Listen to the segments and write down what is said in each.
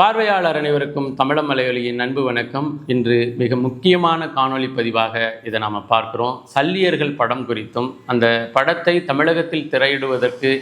பார்வையாளர் அனைவருக்கும் தமிழ மலையொலியின் அன்பு வணக்கம். இன்று மிக முக்கியமான காணொளி பதிவாக இதை நாம் பார்க்கிறோம். சல்லியர்கள் படம் குறித்தும் அந்த படத்தை தமிழகத்தில் திரையிடுவதற்கு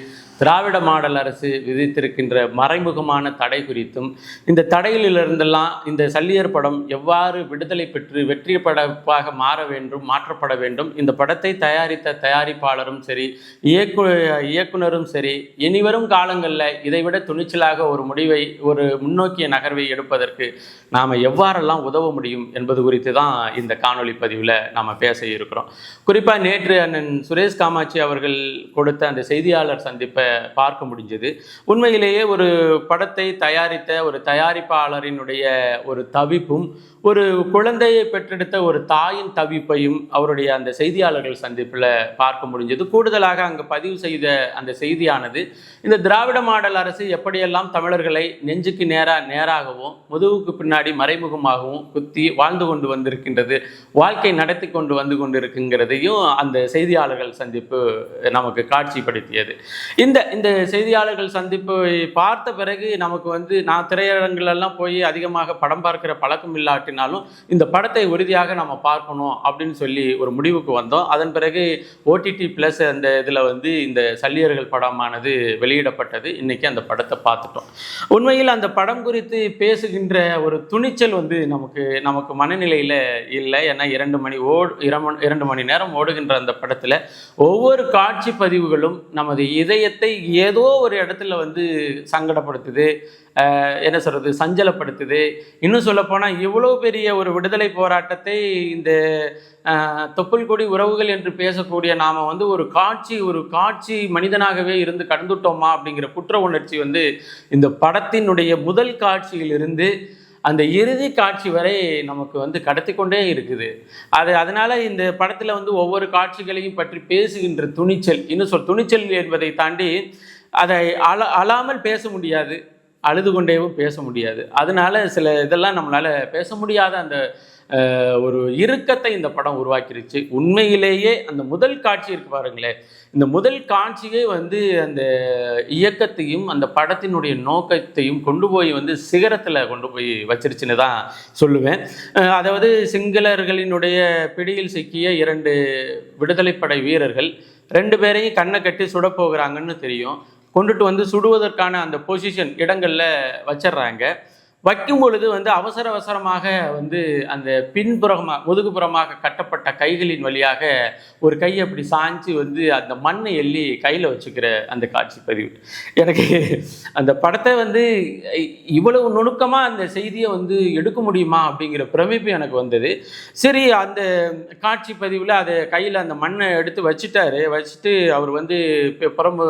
திராவிட மாடல் அரசு விதித்திருக்கின்ற மறைமுகமான தடை குறித்தும் இந்த தடையிலிருந்தெல்லாம் இந்த சல்லியர் படம் எவ்வாறு விடுதலை பெற்று வெற்றி படப்பாக மாற வேண்டும் மாற்றப்பட வேண்டும் இந்த படத்தை தயாரித்த தயாரிப்பாளரும் சரி இயக்கு இயக்குனரும் சரி இனிவரும் காலங்களில் இதைவிட துணிச்சலாக ஒரு முடிவை ஒரு முன்னோக்கிய நகர்வை எடுப்பதற்கு நாம் எவ்வாறெல்லாம் உதவ முடியும் என்பது குறித்து தான் இந்த காணொளி பதிவில் நாம் பேச இருக்கிறோம். குறிப்பாக நேற்று அண்ணன் சுரேஷ் காமாட்சி அவர்கள் கொடுத்த அந்த செய்தியாளர் சந்திப்பை பார்க்க முடிஞ்சது. உண்மையிலேயே ஒரு படத்தை தயாரித்த ஒரு தயாரிப்பாளரினுடைய ஒரு தவிப்பும் ஒரு குழந்தையை பெற்றெடுத்த ஒரு தாயின் தவிப்பையும் அவருடைய அந்த செய்தியாளர்கள் சந்திப்பில் பார்க்க முடிஞ்சது. கூடுதலாக அங்கு பதிவு செய்த அந்த செய்தியானது இந்த திராவிட மாடல் அரசு எப்படியெல்லாம் தமிழர்களை நெஞ்சுக்கு நேராக நேராகவும் முதுகுக்கு பின்னாடி மறைமுகமாகவும் குத்தி வாழ்ந்து கொண்டு வந்திருக்கின்றது வாழ்க்கை நடத்தி கொண்டு வந்து கொண்டிருக்குங்கிறதையும் அந்த செய்தியாளர்கள் சந்திப்பு நமக்கு காட்சிப்படுத்தியது. இந்த இந்த செய்தியாளர்கள் சந்திப்பை பார்த்த பிறகு நமக்கு வந்து நான் திரையரங்குகளெல்லாம் போய் அதிகமாக படம் பார்க்கிற பழக்கம் இல்லாட்டினாலும் இந்த படத்தை உறுதியாக நம்ம பார்க்கணும் அப்படின்னு சொல்லி ஒரு முடிவுக்கு வந்தோம். அதன் பிறகு ஓடிடி ப்ளஸ் அந்த இதில் வந்து இந்த சல்லியர்கள் படமானது வெளியிடப்பட்டது. இன்றைக்கி அந்த படத்தை பார்த்துட்டோம். உண்மையில் அந்த படம் குறித்து பேசுகின்ற ஒரு துணிச்சல் வந்து நமக்கு நமக்கு மனநிலையில் இல்லை. ஏன்னா இரண்டு மணி ஓடு இரண்டு மணி நேரம் ஓடுகின்ற அந்த படத்தில் ஒவ்வொரு காட்சி பதிவுகளும் நமது இதயத்தை ஏதோ ஒரு இடத்துல வந்து சங்கடப்படுத்துது. என்ன சொல்கிறது சஞ்சலப்படுத்துது. இன்னும் சொல்லப்போனால் இவ்வளோ பெரிய ஒரு விடுதலை போராட்டத்தை இந்த தொப்புள் கொடி உறவுகள் என்று பேசக்கூடிய நாம் வந்து ஒரு காட்சி ஒரு காட்சி மனிதனாகவே இருந்து கடந்துட்டோமா அப்படிங்கிற குற்ற உணர்ச்சி வந்து இந்த படத்தினுடைய முதல் காட்சியிலிருந்து அந்த இறுதி காட்சி வரை நமக்கு வந்து கடத்தி கொண்டே இருக்குது. அது அதனால் இந்த படத்தில் வந்து ஒவ்வொரு காட்சிகளையும் பற்றி பேசுகின்ற துணிச்சல் இன்னும் சொல் துணிச்சல் என்பதை தாண்டி அதை அழ அழாமல் பேச முடியாது அழுது கொண்டேவும் பேச முடியாது. அதனால சில இதெல்லாம் நம்மளால பேச முடியாத அந்த ஒரு இறுக்கத்தை இந்த படம் உருவாக்கிருச்சு. உண்மையிலேயே அந்த முதல் காட்சி இருக்கு பாருங்களேன் இந்த முதல் காட்சியே வந்து அந்த இயக்கத்தையும் அந்த படத்தினுடைய நோக்கத்தையும் கொண்டு போய் வந்து சிகரத்தில் கொண்டு போய் வச்சிருச்சுன்னு தான் சொல்லுவேன். அதாவது சிங்களர்களினுடைய பிடியில் சிக்கிய இரண்டு விடுதலைப்படை வீரர்கள் ரெண்டு பேரையும் கண்ணை கட்டி சுட போகிறாங்கன்னு தெரியும். கொண்டுட்டு வந்து சுடுவதற்கான அந்த பொசிஷன் இடங்களில் வச்சிடுறாங்க. வைக்கும் பொழுது வந்து அவசர அவசரமாக வந்து அந்த பின்புறமாக முதுகுபுறமாக கட்டப்பட்ட கைகளின் வழியாக ஒரு கையை அப்படி சாஞ்சு வந்து அந்த மண்ணை எள்ளி கையில் வச்சுக்கிற அந்த காட்சி பதிவு. எனக்கு அந்த படத்தை வந்து இவ்வளவு நுணுக்கமாக அந்த செய்தியை வந்து எடுக்க முடியுமா அப்படிங்கிற பிரமிப்பு எனக்கு வந்தது. சரி அந்த காட்சி பதிவில் அதை கையில் அந்த மண்ணை எடுத்து வச்சுட்டாரு. வச்சுட்டு அவர் வந்து புறம்பு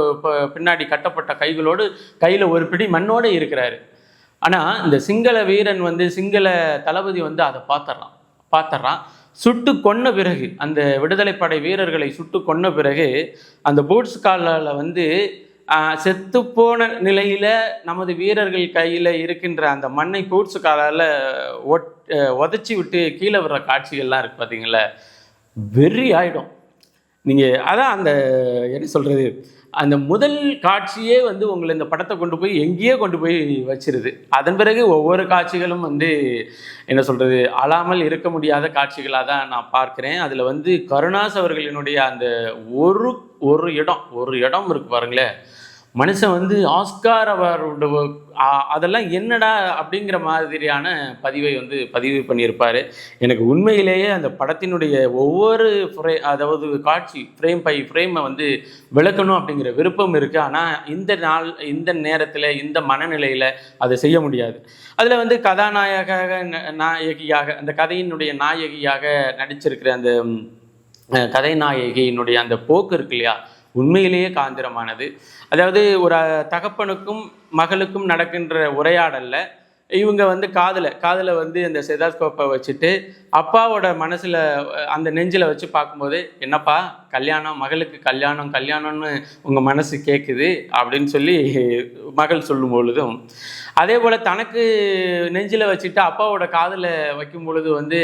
பின்னாடி கட்டப்பட்ட கைகளோடு கையில் ஒரு பிடி மண்ணோடு இருக்கிறாரு. ஆனால் இந்த சிங்கள வீரன் வந்து சிங்கள தளபதி வந்து அதை பார்த்துட்றான் பார்த்துட்றான் சுட்டு கொன்ன பிறகு அந்த விடுதலைப்படை வீரர்களை சுட்டு கொன்ன பிறகு அந்த பூட்ஸ் காலில் வந்து செத்து போன நிலையில் நமது வீரர்கள் கையில் இருக்கின்ற அந்த மண்ணை பூட்ஸ் காலால் ஒட் உதச்சி விட்டு கீழே வர்ற காட்சிகள்லாம் இருக்குது பார்த்தீங்களா வெறி ஆகிடும் நீங்கள் அதான் அந்த என்ன சொல்கிறது அந்த முதல் காட்சியே வந்து உங்களை இந்த படத்தை கொண்டு போய் எங்கேயோ கொண்டு போய் வச்சிருது. அதன் பிறகு ஒவ்வொரு காட்சிகளும் வந்து என்ன சொல்கிறது அழாமல் இருக்க முடியாத காட்சிகளாக தான் நான் பார்க்குறேன். அதில் வந்து கருணாஸ் அவர்களினுடைய அந்த ஒரு ஒரு இடம் ஒரு இடம் இருக்கு பாருங்களேன். மனுஷன் வந்து ஆஸ்கார் அவரோட அதெல்லாம் என்னடா அப்படிங்கிற மாதிரியான பதிவை வந்து பதிவு பண்ணியிருப்பார். எனக்கு உண்மையிலேயே அந்த படத்தினுடைய ஒவ்வொரு ஃப்ரே அதாவது காட்சி ஃப்ரேம் பை ஃப்ரேமை வந்து விளக்கணும் அப்படிங்கிற விருப்பம் இருக்குது ஆனால் இந்த நாள் இந்த நேரத்தில் இந்த மனநிலையில் அதை செய்ய முடியாது. அதில் வந்து கதாநாயக நாயகியாக அந்த கதையினுடைய நாயகியாக நடிச்சிருக்கிற அந்த கதை நாயகியினுடைய அந்த போக்கு இருக்கு இல்லையா? உண்மையிலேயே காந்திரமானது. அதாவது ஒரு தகப்பனுக்கும் மகளுக்கும் நடக்கின்ற உரையாடலில் இவங்க வந்து காதில் காதில் வந்து அந்த செதாஸ்கோப்பை வச்சுட்டு அப்பாவோட மனசில் அந்த நெஞ்சில் வச்சு பார்க்கும்போது என்னப்பா கல்யாணம் மகளுக்கு கல்யாணம் கல்யாணம்னு உங்கள் மனசு கேட்குது அப்படின்னு சொல்லி மகள் சொல்லும் பொழுதும் அதே போல் தனக்கு நெஞ்சில் வச்சுட்டு அப்பாவோட காதில் வைக்கும் பொழுது வந்து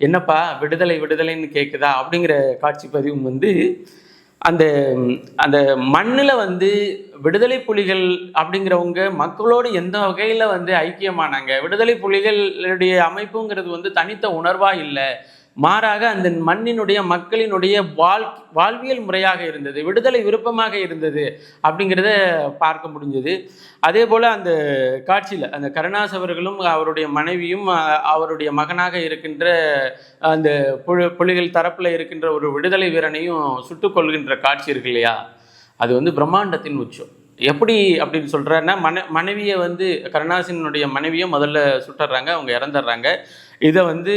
என்னப்பா விடுதலை விடுதலைன்னு கேட்குதா அப்படிங்கிற காட்சி பதிவும் வந்து அந்த அந்த மண்ணில் வந்து விடுதலை புலிகள் அப்படிங்கிறவங்க மக்களோடு எந்த வகையில் வந்து ஐக்கியமானாங்க? விடுதலை புலிகளுடைய அமைப்புங்கிறது வந்து தனித்த உணர்வாக இல்லை. மாறாக அந்த மண்ணினுடைய மக்களினுடைய வாழ் வாழ்வியல் முறையாக இருந்தது விடுதலை விருப்பமாக இருந்தது அப்படிங்கிறத பார்க்க முடிஞ்சது. அதே போல் அந்த காட்சியில் அந்த கருணாஸ் அவர்களும் அவருடைய மனைவியும் அவருடைய மகனாக இருக்கின்ற அந்த புழு புலிகள் தரப்பில் இருக்கின்ற ஒரு விடுதலை வீரனையும் சுட்டுக்கொள்கின்ற காட்சி இருக்கு இல்லையா? அது வந்து பிரம்மாண்டத்தின் உச்சம். எப்படி அப்படின்னு சொல்கிறாருன்னா மன மனைவியை வந்து கருணாசினுடைய மனைவியை முதல்ல சுட்டுறாங்க அவங்க இறந்துடுறாங்க. இதை வந்து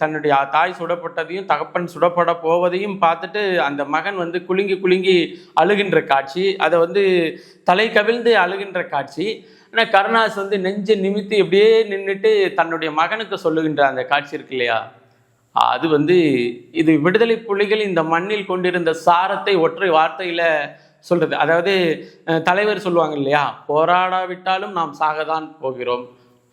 தன்னுடைய தாய் சுடப்பட்டதையும் தகப்பன் சுடப்பட போவதையும் பார்த்துட்டு அந்த மகன் வந்து குலுங்கி குலுங்கி அழுகின்ற காட்சி அதை வந்து தலை கவிழ்ந்து அழுகின்ற காட்சி. ஆனால் கருணாஸ் வந்து நெஞ்சை நிமித்தி இப்படியே நின்றுட்டு தன்னுடைய மகனுக்கு சொல்லுகின்ற அந்த காட்சி இருக்கு இல்லையா? அது வந்து இது விடுதலை புலிகள் இந்த மண்ணில் கொண்டிருந்த சாரத்தை ஒற்றை வார்த்தையில் சொல்றது. அதாவது தலைவர் சொல்லுவாங்க இல்லையா? போராடாவிட்டாலும் நாம் சாகதான் போகிறோம்.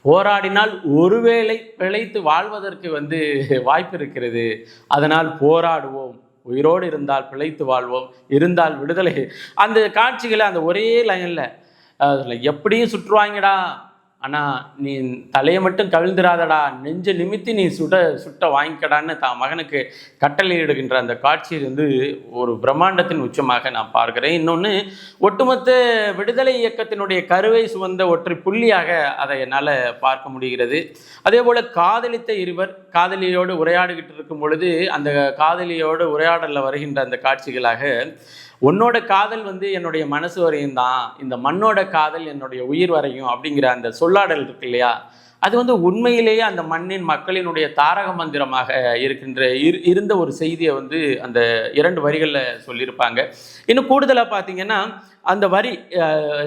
போராடினால் ஒருவேளை பிழைத்து வாழ்வதற்கு வந்து வாய்ப்பு இருக்கிறது. அதனால் போராடுவோம். உயிரோடு இருந்தால் பிழைத்து வாழ்வோம். இருந்தால் விடுதலை. அந்த காட்சிகளை அந்த ஒரே லைனில் அதில் எப்படியும் சுற்றுவாங்கடா. ஆனால் நீ தலையை மட்டும் கவிழ்ந்துடாதடா நெஞ்ச நிமித்தி நீ சுட சுட்ட வாங்கிக்கடான்னு தான் மகனுக்கு கட்டளையிடுகின்ற அந்த காட்சி வந்து ஒரு பிரம்மாண்டத்தின் உச்சமாக நான் பார்க்கிறேன். இன்னொன்று ஒட்டுமொத்த விடுதலை இயக்கத்தினுடைய கருவை சுமந்த ஒற்றை புள்ளியாக அதை என்னால் பார்க்க முடிகிறது. அதே போல் காதலித்த இருவர் காதலியோடு உரையாடிக்கிட்டு இருக்கும் பொழுது அந்த காதலியோடு உரையாடலில் வருகின்ற அந்த காட்சிகளாக உன்னோட காதல் வந்து என்னுடைய மனசு வரையும் தான் இந்த மண்ணோட காதல் என்னுடைய உயிர் வரையும் அப்படிங்கிற அந்த சொல்லாடல் இருக்கு இல்லையா? அது வந்து உண்மையிலேயே அந்த மண்ணின் மக்களினுடைய தாரக மந்திரமாக இருக்கின்ற இரு இருந்த ஒரு செய்தியை வந்து அந்த இரண்டு வரிகளில் சொல்லியிருப்பாங்க. இன்னும் கூடுதலாக பார்த்தீங்கன்னா அந்த வரி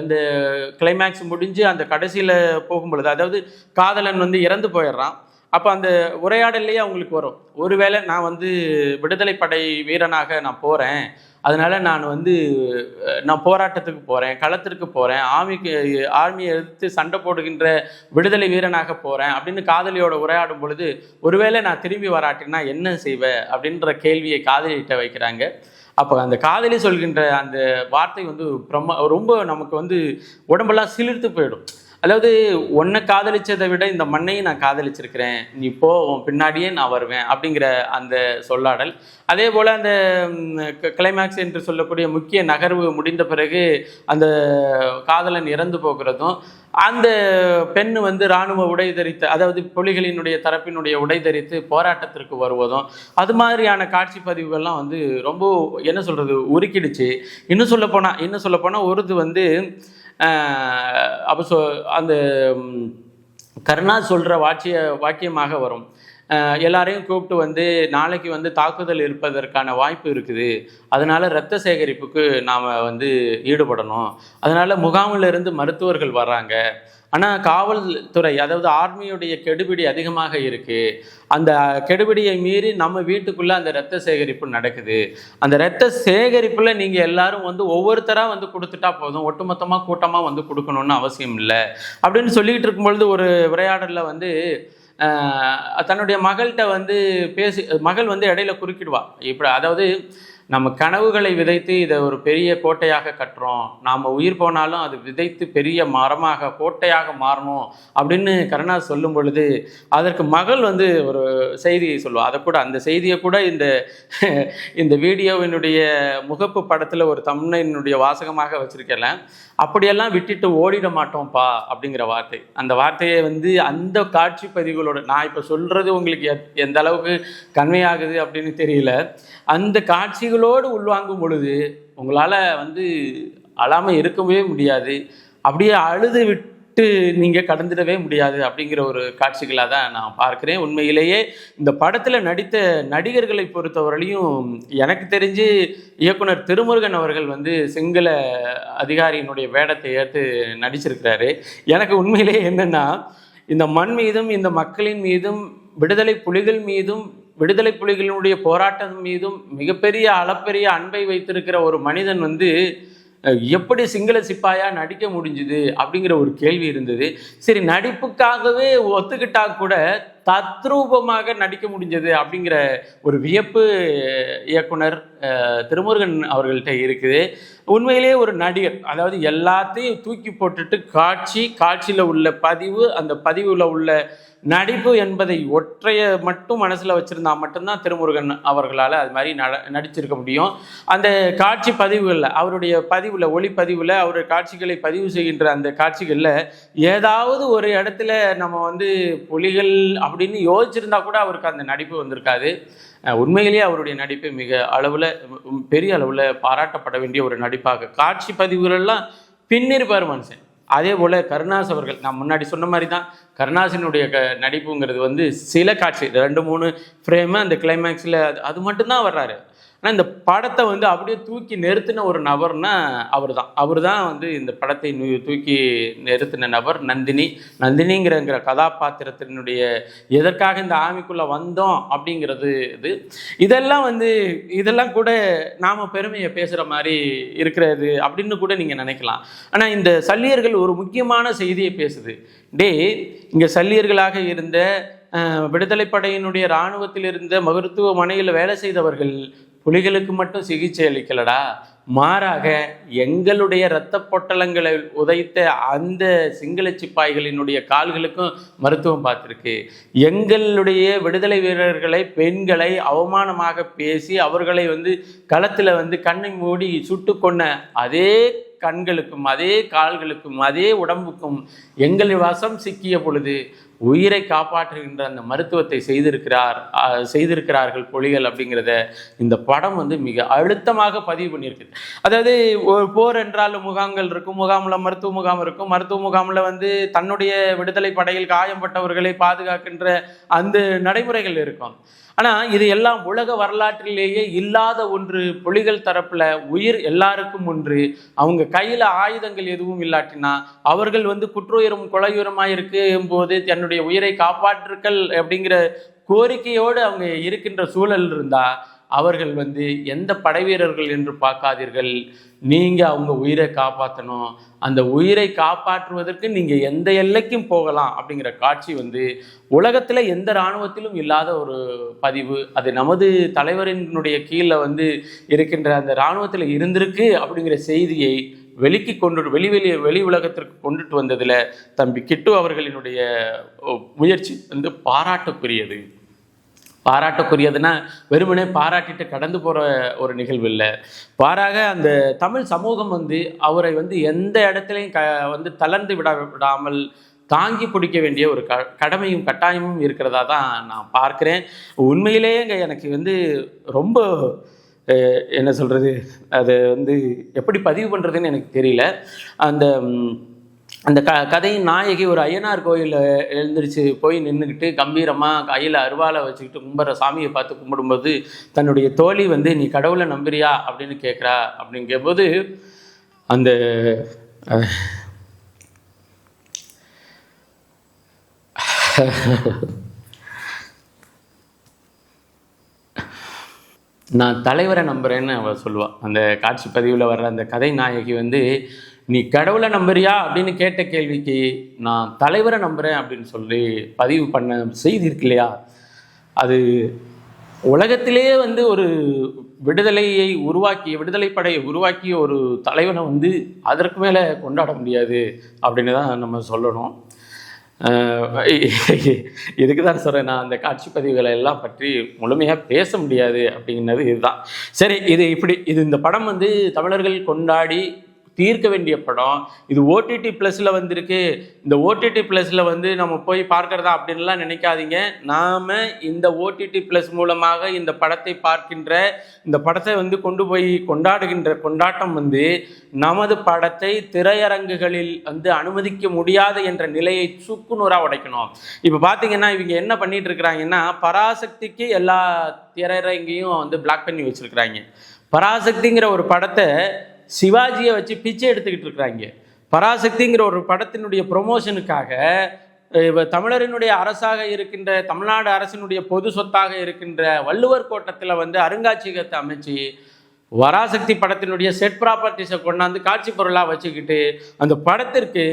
இந்த கிளைமேக்ஸ் முடிஞ்சு அந்த கடைசியில் போகும்பொழுது அதாவது காதலன் வந்து இறந்து போயிடுறான். அப்போ அந்த உரையாடல்லையே அவங்களுக்கு வரும். ஒருவேளை நான் வந்து விடுதலை படை வீரனாக நான் போகிறேன் அதனால நான் வந்து நான் போராட்டத்துக்கு போகிறேன் களத்திற்கு போகிறேன் ஆர்மிக்கு ஆர்மியை எதிர்த்து சண்டை போடுகின்ற விடுதலை வீரனாக போகிறேன் அப்படின்னு காதலியோட உரையாடும் பொழுது ஒருவேளை நான் திரும்பி வராட்டினா என்ன செய்வேன் அப்படின்ற கேள்வியை காதலிகிட்ட வைக்கிறாங்க. அப்போ அந்த காதலி சொல்கின்ற அந்த வார்த்தை வந்து ரொம்ப ரொம்ப நமக்கு வந்து உடம்பெல்லாம் சிலிர்த்து போயிடும். அதாவது ஒன்னை காதலிச்சதை விட இந்த மண்ணையும் நான் காதலிச்சிருக்கிறேன். நீ போ உன் பின்னாடியே நான் வருவேன். அப்படிங்கிற அந்த சொல்லாடல். அதே போல் அந்த கிளைமேக்ஸ் என்று சொல்லக்கூடிய முக்கிய நகர்வு முடிந்த பிறகு அந்த காதலன் இறந்து போகிறதும் அந்த பெண் வந்து இராணுவ உடை தரித்து அதாவது புலிகளினுடைய தரப்பினுடைய உடை தரித்து போராட்டத்திற்கு வருவதும் அது மாதிரியான காட்சி பதிவுகள்லாம் வந்து ரொம்ப என்ன சொல்கிறது உருக்கிடுச்சு. இன்னும் சொல்லப்போனால் இன்னும் சொல்லப்போனால் ஒருது வந்து அப்போ சொ அந்த கருணா சொல்கிற வாக்கிய வாக்கியமாக வரும். எல்லாரையும் கூப்பிட்டு வந்து நாளைக்கு வந்து தாக்குதல் இருப்பதற்கான வாய்ப்பு இருக்குது. அதனால் இரத்த சேகரிப்புக்கு நாம் வந்து ஈடுபடணும். அதனால் முகாமில் இருந்து மருத்துவர்கள் வர்றாங்க. ஆனால் காவல்துறை அதாவது ஆர்மியுடைய கெடுபிடி அதிகமாக இருக்குது அந்த கெடுபிடியை மீறி நம்ம வீட்டுக்குள்ளே அந்த இரத்த சேகரிப்பு நடக்குது. அந்த இரத்த சேகரிப்பில் நீங்கள் எல்லாரும் வந்து ஒவ்வொருத்தராக வந்து கொடுத்துட்டா போதும். ஒட்டுமொத்தமாக கூட்டமாக வந்து கொடுக்கணும்னு அவசியம் இல்லை. அப்படின்னு சொல்லிக்கிட்டு இருக்கும் பொழுது ஒரு உரையாடலில் வந்து தன்னுடைய மகள்கிட்ட வந்து பேசி மகள் வந்து இடையில குறுக்கிடுவா. இப்படி அதாவது நம்ம கனவுகளை விதைத்து இதை ஒரு பெரிய கோட்டையாக கட்டுறோம். நாம் உயிர் போனாலும் அது விதைத்து பெரிய மரமாக கோட்டையாக மாறணும் அப்படின்னு கருணா சொல்லும் பொழுது அதற்கு மகள் வந்து ஒரு செய்தியை சொல்லுவா. அதை கூட அந்த செய்தியை கூட இந்த இந்த வீடியோவினுடைய முகப்பு படத்தில் ஒரு தமிழினுடைய வாசகமாக வச்சுருக்கல அப்படியெல்லாம் விட்டுட்டு ஓடிட மாட்டோம்ப்பா அப்படிங்கிற வார்த்தை. அந்த வார்த்தையை வந்து அந்த காட்சி பதிவுகளோட நான் இப்போ சொல்கிறது உங்களுக்கு எத்- எந்த அளவுக்கு கன்வே ஆகுது அப்படின்னு தெரியல. அந்த காட்சிகள் காட்சிகளோடு உள்வாங்கும் பொழுது உங்களால் வந்து அழாமல் இருக்கவே முடியாது. அப்படியே அழுது விட்டு நீங்கள் கடந்துடவே முடியாது அப்படிங்கிற ஒரு காட்சிகளாக தான் நான் பார்க்குறேன். உண்மையிலேயே இந்த படத்தில் நடித்த நடிகர்களை பொறுத்தவரையிலையும் எனக்கு தெரிஞ்சு இயக்குனர் திருமுருகன் அவர்கள் வந்து சிங்கள அதிகாரியினுடைய வேடத்தை ஏற்று நடிச்சிருக்கிறாரு. எனக்கு உண்மையிலேயே என்னென்னா இந்த மண் மீதும் இந்த மக்களின் மீதும் விடுதலை புலிகள் மீதும் விடுதலை புலிகளினுடைய போராட்டம் மீதும் மிகப்பெரிய அளப்பெரிய அன்பை வைத்திருக்கிற ஒரு மனிதன் வந்து எப்படி சிங்கள சிப்பாயா நடிக்க முடிஞ்சுது அப்படிங்கிற ஒரு கேள்வி இருந்தது. சரி நடிப்புக்காகவே ஒத்துக்கிட்டா கூட தத்ரூபமாக நடிக்க முடிஞ்சது அப்படிங்கிற ஒரு வியப்பு இயக்குனர் திருமுருகன் அவர்கள்ட்ட இருக்குது. உண்மையிலேயே ஒரு நடிகர் அதாவது எல்லாத்தையும் தூக்கி போட்டுட்டு காட்சி காட்சியில் உள்ள பதிவு அந்த பதிவில் உள்ள நடிப்பு என்பதை ஒற்றைய மட்டும் மனசில் வச்சுருந்தா மட்டும்தான் திருமுருகன் அவர்களால் அது மாதிரி நட நடிச்சிருக்க முடியும். அந்த காட்சி பதிவுகளில் அவருடைய பதிவில் ஒளிப்பதிவில் அவருடைய காட்சிகளை பதிவு செய்கின்ற அந்த காட்சிகளில் ஏதாவது ஒரு இடத்துல நம்ம வந்து புலிகள் அப்படின்னு யோசிச்சிருந்தா கூட அவருக்கு அந்த நடிப்பு வந்திருக்காது. உண்மையிலேயே அவருடைய நடிப்பு மிக அளவில் பெரிய அளவில் பாராட்டப்பட வேண்டிய ஒரு நடிப்பாக. காட்சி பதிவுகளெல்லாம் பின்னிருப்பார் மனுஷன். அதே போல் கருணாஸ் அவர்கள் நான் முன்னாடி சொன்ன மாதிரி தான் கருணாசினுடைய க நடிப்புங்கிறது வந்து சில காட்சி ரெண்டு மூணு ஃப்ரேமு அந்த கிளைமேக்ஸில் அது அது மட்டும்தான் வர்றாரு. ஆனால் இந்த படத்தை வந்து அப்படியே தூக்கி நிறுத்தின ஒரு நபர்னா அவர் தான் அவர் தான் வந்து இந்த படத்தை தூக்கி நிறுத்தின நபர் நந்தினி. நந்தினிங்கிறங்கிற கதாபாத்திரத்தினுடைய எதற்காக இந்த ஆமிக்குள்ளே வந்தோம் அப்படிங்கிறது இது. இதெல்லாம் வந்து இதெல்லாம் கூட நாம் பெருமையை பேசுகிற மாதிரி இருக்கிறது அப்படின்னு கூட நீங்கள் நினைக்கலாம். ஆனால் இந்த சல்லியர்கள் ஒரு முக்கியமான செய்தியை பேசுது. டே இங்கே சல்லியர்களாக இருந்த விடுதலைப்படையினுடைய படையினுடைய இராணுவத்தில் இருந்த மருத்துவமனையில் வேலை செய்தவர்கள் புலிகளுக்கு மட்டும் சிகிச்சை அளிக்கலடா. மாறாக எங்களுடைய இரத்த பொட்டலங்களை உதைத்த அந்த சிங்கள சிப்பாய்களினுடைய கால்களுக்கும் மருத்துவம் பார்த்துருக்கு. எங்களுடைய விடுதலை வீரர்களை பெண்களை அவமானமாக பேசி அவர்களை வந்து களத்தில் வந்து கண்ணை மூடி சுட்டு கொன்ன அதே கண்களுக்கும் அதே கால்களுக்கும் அதே உடம்புக்கும் எங்கள் வசம் சிக்கிய பொழுது உயிரை காப்பாற்றுகின்ற அந்த மருத்துவத்தை செய்திருக்கிறார் செய்திருக்கிறார்கள் பொலிகள் அப்படிங்கிறத இந்த படம் வந்து மிக அழுத்தமாக பதிவு பண்ணியிருக்குது. அதாவது ஒரு போர் என்றாலும் முகாம்கள் இருக்கும் முகாமில் மருத்துவ முகாம் இருக்கும் மருத்துவ முகாமில் வந்து தன்னுடைய விடுதலை படையில் காயம்பட்டவர்களை பாதுகாக்கின்ற அந்த நடைமுறைகள் இருக்கும். ஆனால் இது எல்லாம் உலக வரலாற்றிலேயே இல்லாத ஒன்று. புலிகள் தரப்பில் உயிர் எல்லாருக்கும் ஒன்று. அவங்க கையில் ஆயுதங்கள் எதுவும் இல்லாட்டினா அவர்கள் வந்து குற்றுயிரும் கொலையுரமாக இருக்கும் போது தன்னுடைய உயிரை காப்பாற்றுக்கள் அப்படிங்கிற கோரிக்கையோடு அவங்க இருக்கின்ற சூழல் இருந்தால் அவர்கள் வந்து எந்த படை வீரர்கள் என்று பார்க்காதீர்கள். நீங்கள் அவங்க உயிரை காப்பாற்றணும் அந்த உயிரை காப்பாற்றுவதற்கு நீங்கள் எந்த எல்லைக்கும் போகலாம் அப்படிங்கிற காட்சி வந்து உலகத்தில் எந்த இராணுவத்திலும் இல்லாத ஒரு பதிவு. அது நமது தலைவரினுடைய கீழே வந்து இருக்கின்ற அந்த இராணுவத்தில் இருந்திருக்கு அப்படிங்கிற செய்தியை வெளிக்கு கொண்டு வெளி வெளி வெளி உலகத்திற்கு கொண்டுட்டு வந்ததில் தம்பி கிட்டு அவர்களினுடைய முயற்சி வந்து பாராட்டுக்குரியது. பாராட்டக்கூடியதுன்னா வெறுமனே பாராட்டிட்டு கடந்து போகிற ஒரு நிகழ்வு இல்லை. பாராக அந்த தமிழ் சமூகம் வந்து அவரை வந்து எந்த இடத்துலையும் க வந்து தளர்ந்து விட விடாமல் தாங்கி பிடிக்க வேண்டிய ஒரு க கடமையும் கட்டாயமும் இருக்கிறதா தான் நான் பார்க்குறேன். உண்மையிலேயே இங்கே எனக்கு வந்து ரொம்ப என்ன சொல்கிறது அது வந்து எப்படி பதிவு பண்ணுறதுன்னு எனக்கு தெரியல. அந்த அந்த க கதையின் நாயகி ஒரு ஐயனார் கோயிலில் எழுந்திரிச்சு போய் நின்றுக்கிட்டு கம்பீரமாக கையில் அருவாலை வச்சுக்கிட்டு கும்பிட்ற சாமியை பார்த்து கும்பிடும்போது தன்னுடைய தோழி வந்து நீ கடவுளை நம்புறியா? அப்படின்னு கேட்குறா அப்படிங்கும்போது அந்த நான் தலைவரை நம்புறேன்னு அவள் சொல்லுவாள் அந்த காட்சி பதிவில் வர்ற அந்த கதை நாயகி வந்து நீ கடவுளை நம்புறியா அப்படின்னு கேட்ட கேள்விக்கு நான் தலைவரை நம்புகிறேன் அப்படின்னு சொல்லி பதிவு பண்ண செய்தி இருக்கு இல்லையா? அது உலகத்திலேயே வந்து ஒரு விடுதலையை உருவாக்கிய விடுதலை படையை உருவாக்கிய ஒரு தலைவனை வந்து அதற்கு மேலே கொண்டாட முடியாது அப்படின்னு தான் நம்ம சொல்லணும். இதுக்கு தான் சொல்கிறேன் நான் அந்த காட்சி பதிவுகளை எல்லாம் பற்றி முழுமையாக பேச முடியாது அப்படிங்கிறது இதுதான். சரி இது இப்படி இது இந்த படம் வந்து தமிழர்கள் கொண்டாடி தீர்க்க வேண்டிய படம். இது ஓடிடி ப்ளஸில் வந்திருக்கு. இந்த ஓடிடி ப்ளஸில் வந்து நம்ம போய் பார்க்கறதா அப்படின்லாம் நினைக்காதீங்க. நாம் இந்த ஓடிடி ப்ளஸ் மூலமாக இந்த படத்தை பார்க்கின்ற இந்த படத்தை வந்து கொண்டு போய் கொண்டாடுகின்ற கொண்டாட்டம் வந்து நமது படத்தை திரையரங்குகளில் வந்து அனுமதிக்க முடியாது என்ற நிலையை சுக்குநூறாக உடைக்கணும். இப்போ பார்த்தீங்கன்னா இவங்க என்ன பண்ணிட்டு இருக்கிறாங்கன்னா பராசக்திக்கு எல்லா திரையரங்கையும் வந்து பிளாக் பண்ணி வச்சிருக்கிறாங்க. பராசக்திங்கிற ஒரு படத்தை சிவாஜியை வச்சு பிச்சை எடுத்துக்கிட்டு இருக்கிறாங்க. பராசக்திங்கிற ஒரு படத்தினுடைய ப்ரொமோஷனுக்காக தமிழரினுடைய அரசாக இருக்கின்ற தமிழ்நாடு அரசினுடைய பொது சொத்தாக இருக்கின்ற வள்ளுவர் கோட்டத்தில் வந்து அருங்காட்சியகத்தை அமைச்சு வராசக்தி படத்தினுடைய செட் ப்ராப்பர்ட்டிஸை கொண்டாந்து காட்சி பொருளாக வச்சுக்கிட்டு அந்த படத்திற்கு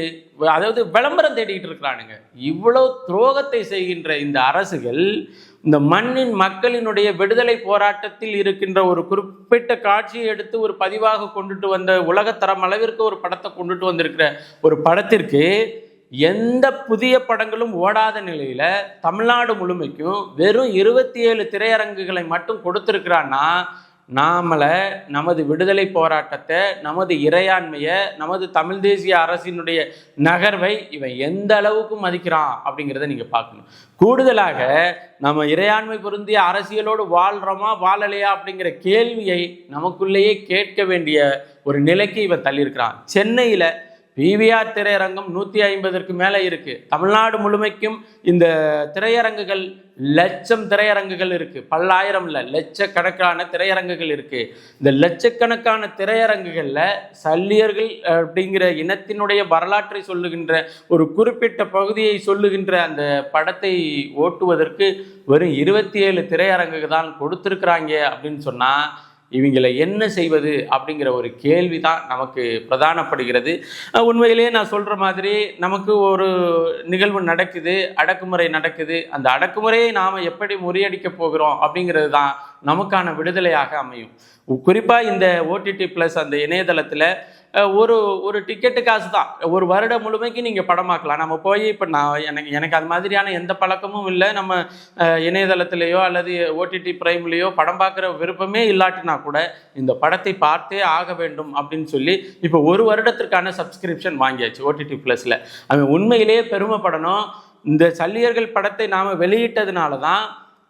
அதாவது விளம்பரம் தேடிக்கிட்டு இருக்கிறானுங்க. இவ்வளோ துரோகத்தை செய்கின்ற இந்த அரசுகள் இந்த மண்ணின் மக்களினுடைய விடுதலை போராட்டத்தில் இருக்கின்ற ஒரு குறிப்பிட்ட காட்சியை எடுத்து ஒரு பதிவாக கொண்டுட்டு வந்த உலகத்தரம் அளவிற்கு ஒரு படத்தை கொண்டுட்டு வந்திருக்கிற ஒரு படத்திற்கு எந்த புதிய படங்களும் ஓடாத நிலையில தமிழ்நாடு முழுமைக்கும் வெறும் இருபத்தி ஏழு திரையரங்குகளை மட்டும் கொடுத்துருக்கிறான்னா நாமளை நமது விடுதலை போராட்டத்தை நமது இறையாண்மையை நமது தமிழ் தேசிய அரசினுடைய நகர்வை இவன் எந்த அளவுக்கு மதிக்கிறான் அப்படிங்கிறத நீங்கள் பார்க்கணும். கூடுதலாக நம்ம இறையாண்மை பொருந்திய அரசியலோடு வாழ்கிறோமா வாழலையா அப்படிங்கிற கேள்வியை நமக்குள்ளேயே கேட்க வேண்டிய ஒரு நிலைக்கு இவன் தள்ளியிருக்கிறான். சென்னையில் பிவிஆர் திரையரங்கம் நூற்றி ஐம்பதற்கு மேலே இருக்குது தமிழ்நாடு முழுமைக்கும் இந்த திரையரங்குகள் லட்சம் திரையரங்குகள் இருக்குது பல்லாயிரம் இல்லை லட்சக்கணக்கான திரையரங்குகள் இருக்குது இந்த லட்சக்கணக்கான திரையரங்குகளில் சல்லியர்கள் அப்படிங்கிற இனத்தினுடைய வரலாற்றை சொல்லுகின்ற ஒரு குறிப்பிட்ட பகுதியை சொல்லுகின்ற அந்த படத்தை ஓட்டுவதற்கு வெறும் இருபத்தி ஏழு திரையரங்குகள் தான் கொடுத்துருக்குறாங்க அப்படின்னு சொன்னால் இவங்களை என்ன செய்வது அப்படிங்கிற ஒரு கேள்வி தான் நமக்கு பிரதானப்படுகிறது. உண்மையிலேயே நான் சொல்கிற மாதிரி நமக்கு ஒரு நிகழ்வு நடக்குது அடக்குமுறை நடக்குது. அந்த அடக்குமுறையை நாம் எப்படி முறியடிக்க போகிறோம் அப்படிங்கிறது தான் நமக்கான விடுதலையாக அமையும். குறிப்பாக இந்த ஓடிடி ப்ளஸ் அந்த இணையதளத்தில் ஒரு ஒரு டிக்கெட்டு காசு தான் ஒரு வருடம் முழுமைக்கு நீங்கள் படமாக்கலாம். நம்ம போய் இப்போ நான் எனக்கு எனக்கு அது மாதிரியான எந்த பழக்கமும் இல்லை. நம்ம இணையதளத்திலேயோ அல்லது ஓடிடி ப்ரைம்லேயோ படம் பார்க்குற விருப்பமே இல்லாட்டினா கூட இந்த படத்தை பார்த்தே ஆக வேண்டும் அப்படின்னு சொல்லி இப்போ ஒரு வருடத்திற்கான சப்ஸ்கிரிப்ஷன் வாங்கியாச்சு ஓடிடி ப்ளஸில் அவன் உண்மையிலேயே பெருமைப்படணும். இந்த சல்லியர்கள் படத்தை நாம் வெளியிட்டதுனால தான்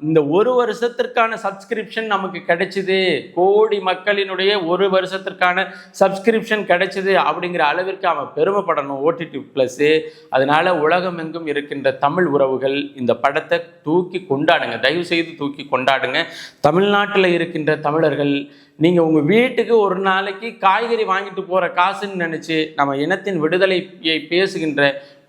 இந்த ஒரு வருஷத்திற்கான சப்ஸ்கிரிப்ஷன் நமக்கு கிடைச்சிது. கோடி மக்களினுடைய ஒரு வருஷத்திற்கான சப்ஸ்கிரிப்ஷன் கிடைச்சிது அப்படிங்கிற அளவிற்கு அவன் பெருமைப்படணும் ஓடிடி ப்ளஸ்ஸு அதனால் உலகமெங்கும் இருக்கின்ற தமிழ் உறவுகள் இந்த படத்தை தூக்கி கொண்டாடுங்க. தயவு செய்து தூக்கி கொண்டாடுங்க. தமிழ்நாட்டில் இருக்கின்ற தமிழர்கள் நீங்கள் உங்கள் வீட்டுக்கு ஒரு நாளைக்கு காய்கறி வாங்கிட்டு போகிற காசுன்னு நினச்சி நம்ம இனத்தின் விடுதலையை பேசுகின்ற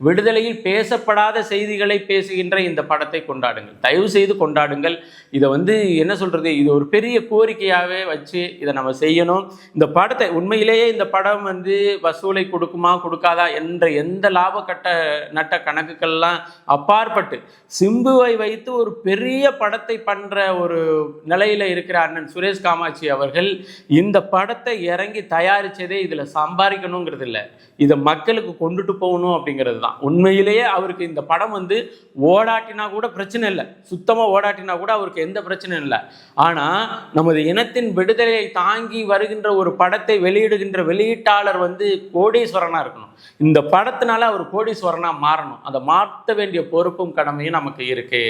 விடுதலையில் பேசப்படாத செய்திகளை பேசுகின்ற இந்த படத்தை கொண்டாடுங்கள். தயவு செய்து கொண்டாடுங்கள். இதை வந்து என்ன சொல்கிறது இது ஒரு பெரிய கோரிக்கையாகவே வச்சு இதை நம்ம செய்யணும். இந்த படத்தை உண்மையிலேயே இந்த படம் வந்து வசூலை கொடுக்குமா கொடுக்காதா என்ற எந்த லாப கட்ட நட்ட கணக்குகள்லாம் அப்பாற்பட்டு சிம்புவை வைத்து ஒரு பெரிய படத்தை பண்ணுற ஒரு நிலையில் இருக்கிற அண்ணன் சுரேஷ் காமாட்சி அவர்கள் இந்த படத்தை இறங்கி தயாரித்ததே இதில் சம்பாதிக்கணுங்கிறது இல்லை இதை மக்களுக்கு கொண்டுட்டு போகணும் அப்படிங்கிறது தான் உண்மையிலேயே அவருக்கு இந்த படம் வந்து ஓடாட்டினா கூட பிரச்சனை இல்லை. சுத்தமாக ஓடாட்டினா கூட அவருக்கு எந்த பிரச்சனையும் இல்லை. ஆனால் நமது இனத்தின் விடுதலையை தாங்கி வருகின்ற ஒரு படத்தை வெளியிடுகின்ற வெளியீட்டாளர் வந்து கோடீஸ்வரனாக இருக்கணும். இந்த படத்தினால அவர் கோடீஸ்வரனாக மாறணும். அதை மாற்ற வேண்டிய பொறுப்பும் கடமையும் நமக்கு இருக்கு.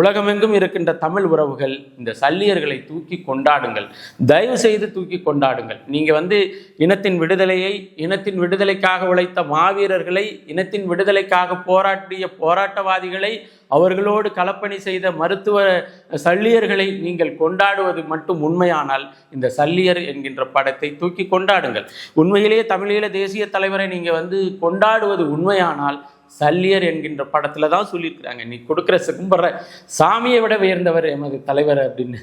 உலகமெங்கும் இருக்கின்ற தமிழ் உறவுகள் இந்த சல்லியர்களை தூக்கி கொண்டாடுங்கள். தயவு செய்து தூக்கி கொண்டாடுங்கள். நீங்கள் வந்து இனத்தின் விடுதலையை இனத்தின் விடுதலைக்காக உழைத்த மாவீரர்களை இனத்தின் விடுதலைக்காக போராட்டிய போராட்டவாதிகளை அவர்களோடு கலப்பணி செய்த மருத்துவ சல்லியர்களை நீங்கள் கொண்டாடுவது மட்டும் உண்மையானால் இந்த சல்லியர் என்கின்ற படத்தை தூக்கி கொண்டாடுங்கள். உண்மையிலேயே தமிழீழ தேசிய தலைவரை நீங்கள் வந்து கொண்டாடுவது உண்மையானால் சல்லியர் என்கின்ற படத்தில் தான் சொல்லியிருக்கிறாங்க. நீ கொடுக்குற கும்பிட்ற சாமியை விட உயர்ந்தவர் எமது தலைவர் அப்படின்னு.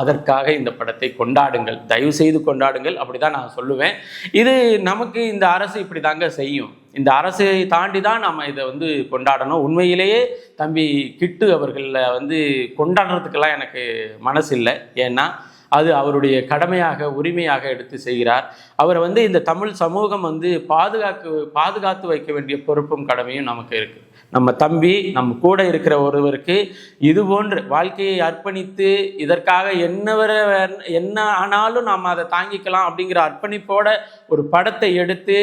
அதற்காக இந்த படத்தை கொண்டாடுங்கள். தயவு செய்து கொண்டாடுங்கள். அப்படிதான் நான் சொல்லுவேன். இது நமக்கு இந்த அரசு இப்படி தாங்க செய்யும். இந்த அரசை தாண்டி தான் நம்ம இதை வந்து கொண்டாடணும். உண்மையிலேயே தம்பி கிட்டு அவர்களில் வந்து கொண்டாடுறதுக்கெல்லாம் எனக்கு மனசு இல்லை ஏன்னா அது அவருடைய கடமையாக உரிமையாக எடுத்து செய்கிறார். அவரை வந்து இந்த தமிழ் சமூகம் வந்து பாதுகாக்க பாதுகாத்து வைக்க வேண்டிய பொறுப்பும் கடமையும் நமக்கு இருக்கு. நம்ம தம்பி நம்ம கூட இருக்கிற ஒருவருக்கு இது போன்று வாழ்க்கையை அர்ப்பணித்து இதற்காக என்னவரை என்ன ஆனாலும் நாம் அதை தாங்கிக்கலாம் அப்படிங்கிற அர்ப்பணிப்போட ஒரு படத்தை எடுத்து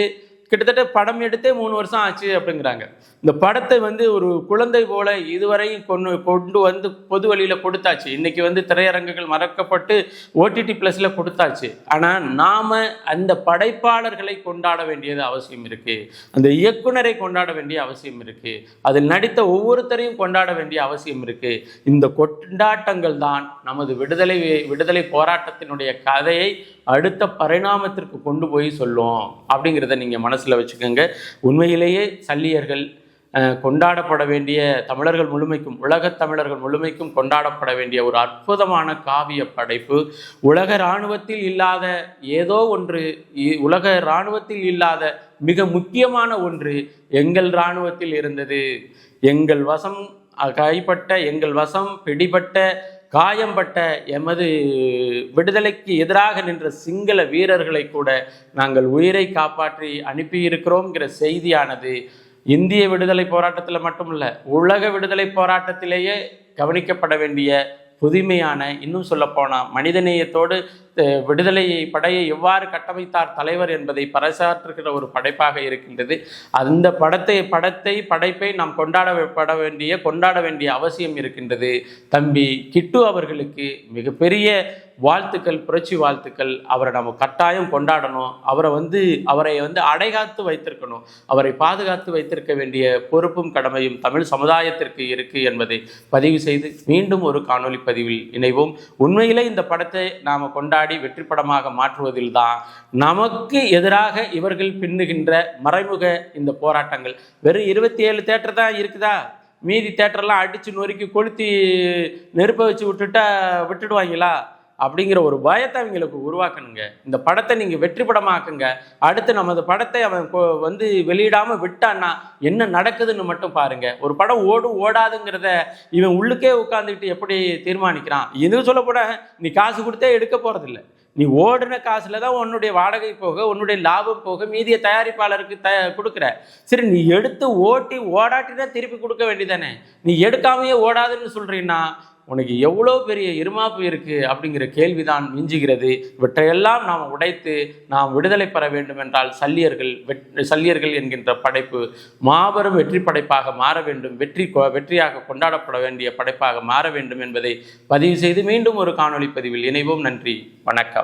கிட்டத்தட்ட படம் எடுத்தே மூணு வருஷம் ஆச்சு அப்படிங்கிறாங்க. இந்த படத்தை வந்து ஒரு குழந்தை போல இதுவரையும் கொண்டு கொண்டு வந்து பொது வழியில் கொடுத்தாச்சு. இன்னைக்கு வந்து திரையரங்குகள் மறக்கப்பட்டு ஓடிடி ப்ளஸில் கொடுத்தாச்சு. ஆனால் நாம் அந்த படைப்பாளர்களை கொண்டாட வேண்டியது அவசியம் இருக்குது அந்த இயக்குனரை கொண்டாட வேண்டிய அவசியம் இருக்குது அதில் நடித்த ஒவ்வொருத்தரையும் கொண்டாட வேண்டிய அவசியம் இருக்குது இந்த கொண்டாட்டங்கள் தான் நமது விடுதலை விடுதலை போராட்டத்தினுடைய கதையை அடுத்த பரிணாமத்திற்கு கொண்டு போய் சொல்லும் அப்படிங்கிறத நீங்கள் மனசில் வச்சுக்கோங்க. உண்மையிலேயே சல்லியர்கள் கொண்டாடப்பட வேண்டிய தமிழர்கள் முழுமைக்கும் உலகத் தமிழர்கள் முழுமைக்கும் கொண்டாடப்பட வேண்டிய ஒரு அற்புதமான காவிய படைப்பு உலக இராணுவத்தில் இல்லாத ஏதோ ஒன்று உலக இராணுவத்தில் இல்லாத மிக முக்கியமான ஒன்று எங்கள் இராணுவத்தில் இருந்தது. எங்கள் வசம் கைப்பட்ட எங்கள் வசம் பிடிபட்ட காயம்பட்ட எமது விடுதலைக்கு எதிராக நின்ற சிங்கள வீரர்களை கூட நாங்கள் உயிரை காப்பாற்றி அனுப்பியிருக்கிறோம்ங்கிற செய்தியானது இந்திய விடுதலை போராட்டத்தில் மட்டுமல்ல உலக விடுதலை போராட்டத்திலேயே கவனிக்கப்பட வேண்டிய புதுமையான இன்னும் சொல்லப்போனால் மனிதநேயத்தோடு விடுதலை படையை எவ்வாறு கட்டமைத்தார் தலைவர் என்பதை பறைசாற்றுகிற ஒரு படைப்பாக இருக்கின்றது. அந்த படத்தை படத்தை படைப்பை நாம் கொண்டாடப்பட வேண்டிய கொண்டாட வேண்டிய அவசியம் இருக்கின்றது. தம்பி கிட்டு அவர்களுக்கு மிகப்பெரிய வாழ்த்துக்கள் புரட்சி வாழ்த்துக்கள். அவரை நம்ம கட்டாயம் கொண்டாடணும். அவரை வந்து அவரை வந்து அடைகாத்து வைத்திருக்கணும். அவரை பாதுகாத்து வைத்திருக்க வேண்டிய பொறுப்பும் கடமையும் தமிழ் சமுதாயத்திற்கு இருக்கு என்பதை பதிவு செய்து மீண்டும் ஒரு காணொளி பதிவில் இணைவோம். உண்மையிலே இந்த படத்தை நாம் கொண்டாட வெற்றி படமாக மாற்றுவதில் தான் நமக்கு எதிராக இவர்கள் பின்னுகின்ற மறைமுக இந்த போராட்டங்கள். வெறும் இருபத்தி ஏழு தேட்டர் தான் இருக்குதா? மீதி தேட்டர்லாம் அடித்து நொறுக்கி கொளுத்தி நெருப்பை வச்சு விட்டுட்டா விட்டுடுவாங்களா? அப்படிங்கிற ஒரு பயத்தை அவங்களுக்கு உருவாக்கணுங்க. இந்த படத்தை நீங்கள் வெற்றி படமாக்குங்க அடுத்து நமது படத்தை அவன் வந்து வெளியிடாமல் விட்டான்னா என்ன நடக்குதுன்னு மட்டும் பாருங்க. ஒரு படம் ஓடும் ஓடாதுங்கிறத இவன் உள்ளுக்கே உட்காந்துக்கிட்டு எப்படி தீர்மானிக்கிறான்? எதுவும் சொல்ல போட நீ காசு கொடுத்தே எடுக்க போகிறதில்ல நீ ஓடின காசுல தான் உன்னுடைய வாடகை போக உன்னுடைய லாபம் போக மீதிய தயாரிப்பாளருக்கு த கொடுக்குற. சரி நீ எடுத்து ஓட்டி ஓடாட்டினா திருப்பி கொடுக்க வேண்டியதானே நீ எடுக்காமையே ஓடாதுன்னு சொல்றீன்னா உனக்கு எவ்வளோ பெரிய இருமாப்பு இருக்கு அப்படிங்கிற கேள்விதான் மிஞ்சுகிறது. இவற்றையெல்லாம் நாம் உடைத்து நாம் விடுதலை பெற வேண்டும் என்றால் சல்லியர்கள் வெ சல்லியர்கள் என்கின்ற படைப்பு மாபெரும் வெற்றி படைப்பாக மாற வேண்டும். வெற்றி கொ- வெற்றியாக கொண்டாடப்பட வேண்டிய படைப்பாக மாற வேண்டும் என்பதை பதிவு செய்து மீண்டும் ஒரு காணொளி பதிவில் இணைவோம். நன்றி. வணக்கம்.